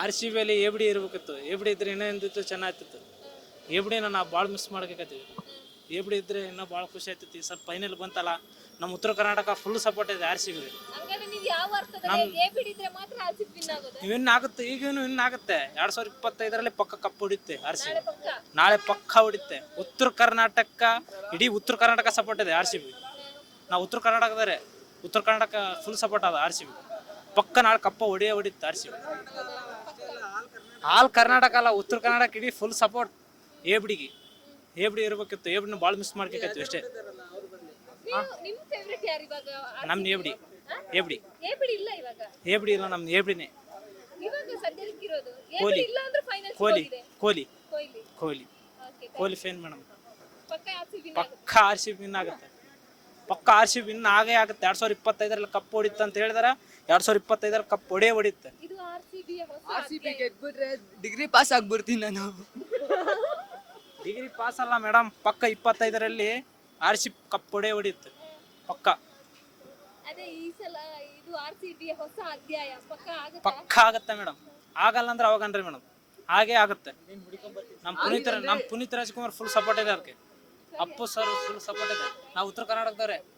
R C ಬಿಯಲ್ಲಿ A B ಇರ್ಬೇಕಿತ್ತು. A B ಇದ್ರೆ ಇನ್ನೂ ಎಂದಿತ್ತು ಚೆನ್ನಾಗ್ತಿತ್ತು. ಎ ಬಿಡಿನ ನಾವು ಭಾಳ ಮಿಸ್ ಮಾಡ್ಬೇಕಾಗ್ತೀವಿ ಎ ಬಿ ಇದ್ರೆ ಇನ್ನೂ ಭಾಳ ಖುಷಿ ಆಗ್ತೈತಿ ಸರ್ ಫೈನಲ್ ಬಂತಲ್ಲ ನಮ್ಮ ಉತ್ತರ ಕರ್ನಾಟಕ ಫುಲ್ ಸಪೋರ್ಟ್ ಇದೆ ಆರ್ ಸಿ ಬಿ ನಮ್ಮ ವಿನ್ ಆಗುತ್ತೆ ಈಗೇನು ಇನ್ನು ಆಗುತ್ತೆ. ಎರಡ್ ಸಾವಿರದ ಇಪ್ಪತ್ತೈದರಲ್ಲಿ ಪಕ್ಕ ಕಪ್ ಹೊಡಿತ್ತೆ ಆರ್ ಸಿ ಬಿ. ನಾಳೆ ಪಕ್ಕ? ಹೊಡಿತ್ತೆ ಉತ್ತರ ಕರ್ನಾಟಕ ಇಡೀ ಉತ್ತರ ಕರ್ನಾಟಕ ಸಪೋರ್ಟ್ ಇದೆ ಆರ್ ಸಿ ಬಿ. ನಾವು ಉತ್ತರ ಕರ್ನಾಟಕದರೆ ಉತ್ತರ ಕರ್ನಾಟಕ ಫುಲ್ ಸಪೋರ್ಟ್ ಅದ ಆರ್ ಸಿ ಬಿ. ಪಕ್ಕ ನಾಳೆ ಕಪ್ಪ ಹೊಡಿಯೇ ಹೊಡಿತು R C B. All Karnataka ಅಲ್ಲ ಉತ್ತರ ಕರ್ನಾಟಕ ಇಡೀ full support A A B D ಇರ್ಬೇಕಿತ್ತು ಏಬ್ಡಿನ ಬಿಡಿನ ಭಾಳ ಮಿಸ್ ಮಾಡ್ಬೇಕಾಯ್ತು ಅಷ್ಟೇ. ನಮ್ಮ ಏಬ್ಡಿ ಬಿಡಿ. ಎ ಬಿಡಿ. ಇಲ್ಲ ನಮ್ಮ ಎ ಬಿಡಿನೇ. ಇವಾಗ ಸದ್ಯಕ್ಕಿರೋದು ಎ ಕೊಹ್ಲಿ. ಕೊಹ್ಲಿ. ಕೊಹ್ಲಿ. ಕೊಹ್ಲಿ. ಕೊಹ್ಲಿ. ಫೇನ್ ಮೇಡಮ್ ಪಕ್ಕ ಆರ್ ಸಿ ಆಗುತ್ತೆ. ಪಕ್ಕ ಆರ್ ಸಿ ವಿನ್ ಆಗೇ ಆಗುತ್ತೆ. ಎರಡ್ ಸಾವಿರ ಇಪ್ಪತ್ತೈದರಲ್ಲಿ ಕಪ್ ಹೊಡಿತು ಅಂತ ಹೇಳಿದಾರೆ. ಎರಡ್ ಸಾವಿರ ಇಪ್ಪತ್ತೈದರಲ್ಲಿ ಕಪ್ ಹೊಡೆ ಹೊಡಿತ್ತೆ ಆರ್ ಸಿ ಬಿ ಗೆದ್ಬಿಟ್ರೆ ಡಿಗ್ರಿ ಪಾಸ್ ಆಗ್ಬಿಡ್ತೀನಿ ನಾನು. ಡಿಗ್ರಿ ಪಾಸ್ ಅಲ್ಲ ಮೇಡಮ್ ಪಕ್ಕ ಇಪ್ಪತ್ತೈದರಲ್ಲಿ ಆರ್ ಸಿ ಕಪ್ ಹೊಡೆ ಹೊಡಿಯುತ್ತೆ ಪಕ್ಕ. ಅದೇ ಈ ಸಲ ಇದು ಆರ್ ಸಿ ಬಿಯ ಹೊಸ ಅಧ್ಯಾಯ. ಪಕ್ಕ ಆಗುತ್ತಾ? ಪಕ್ಕ ಆಗುತ್ತೆ ಮೇಡಮ್ ಆಗಲ್ಲ ಅಂದ್ರೆ ಅವಾಗನ್ರಿ ಮೇಡಮ್ ಹಾಗೇ ಆಗುತ್ತೆ. ನಮ್ಮ ಪುನೀತ್ ನಮ್ಮ ಪುನೀತ್ ರಾಜ್ಕುಮಾರ್ ಫುಲ್ ಸಪೋರ್ಟ್ ಇದೆ ಅದಕ್ಕೆ. ಅಪ್ಪು ಸರ್ ಫುಲ್ ಸಪೋರ್ಟ್ ಇದೆ. ನಾವು ಉತ್ತರ ಕರ್ನಾಟಕದವ್ರೆ.